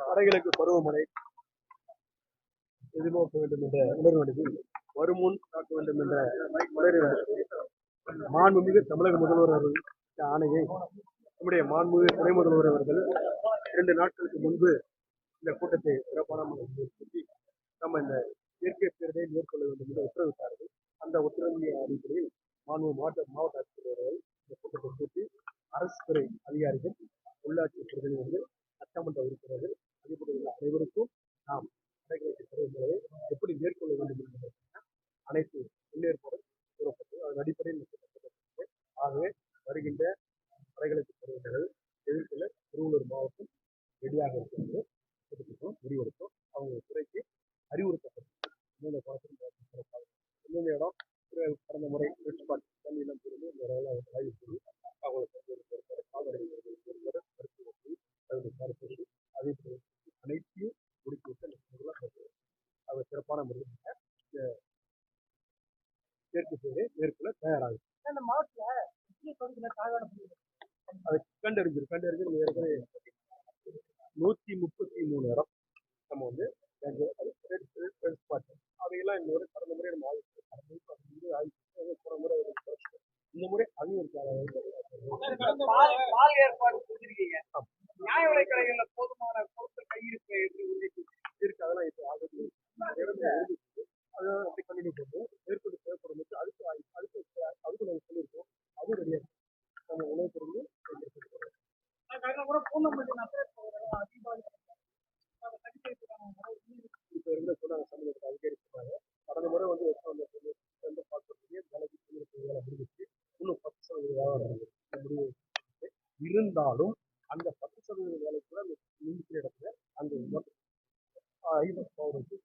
வடகிழக்கு பருவமழை எதிர்நோக்க வேண்டும் என்ற உணர்வடைவில் வருமுன் காக்க வேண்டும் என்ற மாண்புமிகு தமிழக முதல்வர் அவர்கள் ஆணையை நம்முடைய மாண்புமிகு துணை முதல்வர் அவர்கள் இரண்டு நாட்களுக்கு முன்பு இந்த கூட்டத்தை சிறப்பான முறையில் நம்ம இந்த இயற்கை பேரவை மேற்கொள்ள வேண்டும் என்று உத்தரவிட்டார்கள். அந்த உத்தரவின் அடிப்படையில் மாண்பு மாவட்ட மாவட்ட ஆட்சியர் அவர்கள் இந்த கூட்டத்தை கூட்டி அரசு துறை அதிகாரிகள் உள்ளாட்சி பிரதிநிதிகள் சட்டமன்ற உறுப்பினர்கள் அதேபோல அனைவருக்கும் நாம் வடகிழக்கு எப்படி மேற்கொள்ள வேண்டும் என்பதற்கான அனைத்து முன்னேற்பாடும் கூறப்பட்டு அதன் அடிப்படையில் ஆகவே வருகின்ற படைகளுக்கு பருவமழை எதிர்கொள்ள திருவள்ளூர் மாவட்டம் ரெடியாக இருக்கிறது. கூட்டத்திற்கும் முடிவெடுத்தோம் அவங்க துறைக்கு அறிவுறுத்தப்பட்டது இன்னொன்று பாசனம் சிறப்பாக இடம் கடந்த முறை வெற்றி ஸ்பாட் தண்ணியெல்லாம் இந்த ஆய்வு செய்து அவங்களுக்கு வந்து ஒரு பொறுப்பாக கால்நடை ஒருவர் மருத்துவ போய் அதில் பார்த்து அதே போல அந்த பொருளாக அவர் சிறப்பான முறையில் இந்த செயற்கை பேரை மேற்கொள்ள தயாராகும் அந்த மாவட்டத்துல அது கண்டறிஞ்சு நம்ம ஏற்கனவே நூற்றி முப்பத்தி மூணு இடம் நம்ம வந்து அதையெல்லாம் இந்த முறை கடந்த முறை நம்ம ஆய்வு. கடந்த ஆய்வு போன முறை. இந்த முறை அதையும் இருக்காங்க பால் பால் ஏற்பாடு கடந்த முறை வந்து ரெண்டு பார்க்கக்கூடிய வேலைக்கு முடிஞ்சிச்சு இன்னும் பத்து சதவீத வேலை இருந்தாலும் அந்த பத்து சதவீத வேலை கூட அந்த நின்றுக்கிற இடத்துல அந்த ஐநூறு பவுனுக்கு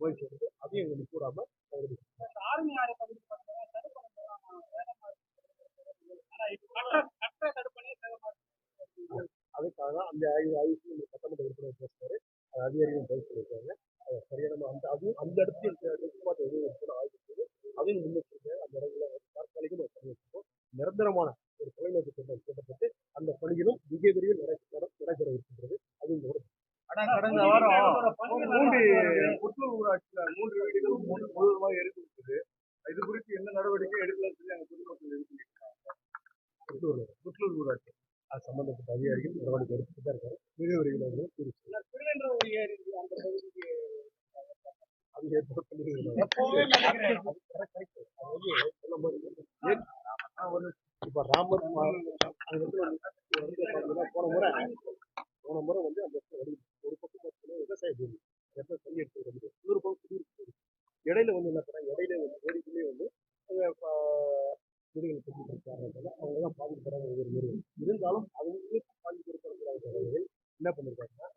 போய் சேர்ந்து அதையும் எங்களுக்கு கூடாம தான் அந்த ஆய்வு ஆய்வுக்கு இந்த சட்டமன்ற உறுப்பினர் பேசுறாரு. அது அதிகாரிகளும் பதில் சொல்லியிருக்காங்க. அது சரியான அந்த அதுவும் அந்த இடத்துல நிச்சயமாக எதுவும் கூட ஆய்வு செய்து அதையும் முன்னெச்சரிக்கை அந்த இடங்களை தற்காலிகம் பண்ணி வச்சிருக்கோம். நிரந்தரமான ஒரு தொலைநோக்கு திட்டம் திட்டப்பட்டு அந்த பணிகளும் மிக விரைவில் நடைபெற இருக்கின்றது. அது இந்த ஒரு கடந்த வாரம் மூன்று புத்தூர் ஊராட்சியில மூன்று வீடுகள் மூணு முழுவதுமாக எரிந்து இது குறித்து என்ன நடவடிக்கை எடுக்கலாம்னு சொல்லி அங்க பொதுமக்கள் பண்ணிருக்காங்க புத்தூர் புத்தூர் ஊராட்சி. அது சம்பந்தப்பட்ட அதிகாரிகள் நடவடிக்கை எடுத்துட்டு தான் இருக்காரு விரைவில் வந்து வந்து இப்ப ராமர் போன முறை போன முறை வந்து அந்த ஒரு பக்கம் விவசாய பூமி இடத்துல தண்ணி எடுத்து வந்து இன்னொரு பக்கம் குடியிருப்பு இடையில வந்து என்ன பண்ணாங்க இடையில வந்து ஏரிக்குள்ளே வந்து அவங்க ப- வீடுகள் கட்டி கொடுத்தாங்க அவங்க தான் பாதிக்கப்படுறாங்க ஒவ்வொரு முறையும் இருந்தாலும் அவங்களுக்கு பாதிப்பு கொடுக்கறதுக்காக என்ன பண்ணிருக்காங்கன்னா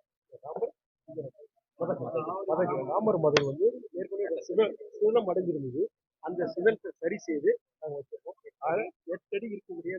ராமர் மதம் மதம் வந்து ஏற்கனவே சிவன் சிவனம் அடைஞ்சிருந்தது அந்த சிவனத்தை சரி செய்து நாங்கள் வச்சிருக்கோம் எட்டடி இருக்கக்கூடிய